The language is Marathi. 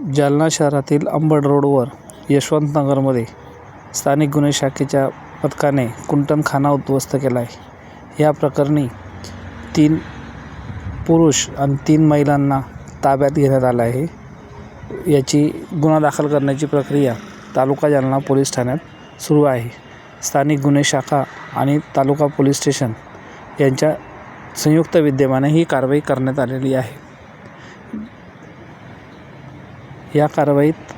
जालना शहरातील अंबड रोडवर यशवंत नगरमध्ये स्थानिक गुन्हे शाखेच्या पथकाने कुंटणखाना उद्ध्वस्त केला आहे या प्रकरणी तीन पुरुष आणि तीन महिलांना ताब्यात घेण्यात आलं आहे. याची गुन्हा दाखल करण्याची प्रक्रिया तालुका जालना पोलीस ठाण्यात सुरू आहे. स्थानिक गुन्हे शाखा आणि तालुका पोलीस स्टेशन यांच्या संयुक्त विद्यमाने ही कारवाई करण्यात आलेली आहे. या कारवाईत